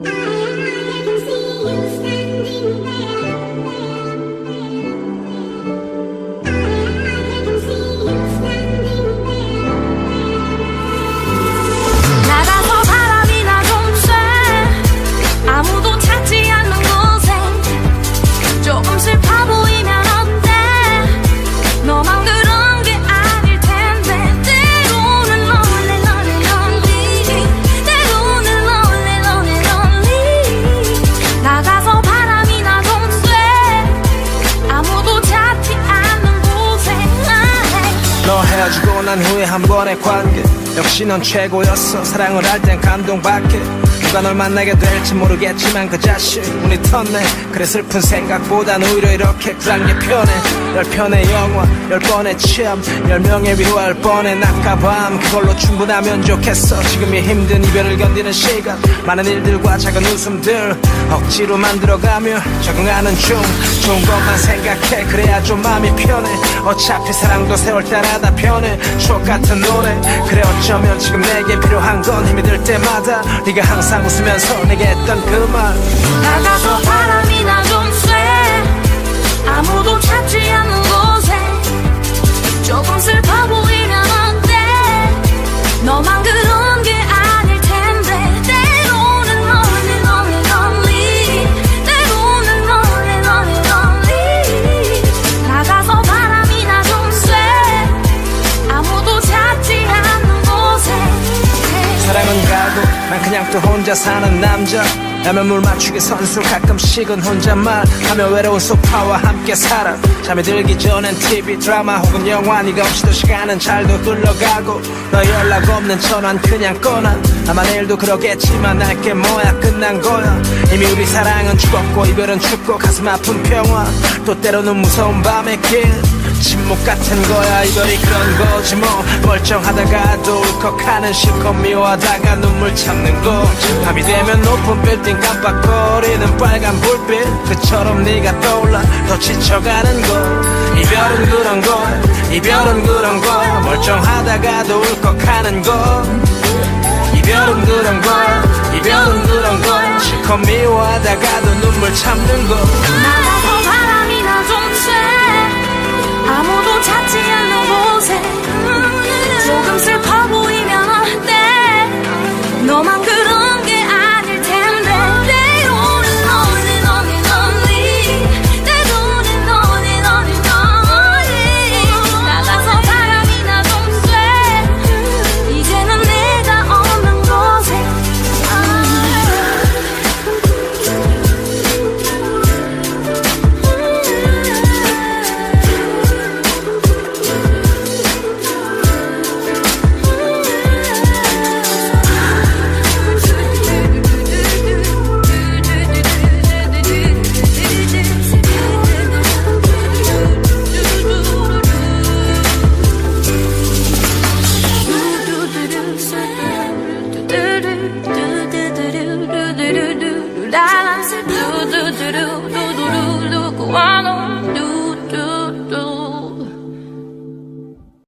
you 난 후에 한 번의 관계. 역시 넌 최고였어. 사랑을 할 땐 감동밖에 누가 널 만나게 될지 모르겠지만 그 자식 운이 텄네. 그래 슬픈 생각보단 오히려 이렇게 쿨한 게 편해. 열 편의 영화 열 번의 취함 열 명의 위로할 뻔해. 낮과 밤 그걸로 충분하면 좋겠어. 지금이 힘든 이별을 견디는 시간. 많은 일들과 작은 웃음들 억지로 만들어가며 적응하는 중. 좋은 것만 생각해. 그래야 좀 마음이 편해. 어차피 사랑도 세월 따라 다 변해. 추억 같은 노래. 그래 어쩌면 지금 내게 필요한 건 힘이 들 때마다 네가 항상 웃으면서 내게 했던 그말 나가서 바람이나 좀 쐬. 아무도 찾지 난 그냥 또 혼자 사는 남자. 라면 물 맞추기 선수 가끔씩은 혼잣말 하며 외로운 소파와 함께 살아. 잠이 들기 전엔 TV 드라마 혹은 영화 네가 없이도 시간은 잘도 흘러가고. 너 연락 없는 전화는 그냥 꺼놔. 아마 내일도 그러겠지만 날게 뭐야 끝난 거야. 이미 우리 사랑은 죽었고 이별은 춥고 가슴 아픈 평화. 또 때로는 무서운 밤의 길 침묵 같은 거야. 이별이 그런 거지 뭐. 멀쩡하다가도 울컥하는 실컷 미워하다가 눈물 참는 거. 밤이 되면 높은 빌딩 깜빡거리는 빨간 불빛. 그처럼 네가 떠올라 더 지쳐가는 거. 이별은 그런 거야 이별은 그런 거야 멀쩡하다가도 울컥하는 거. 이별은 그런 거야 이별은 그런 거야 실컷 미워하다가도 눈물 참는 거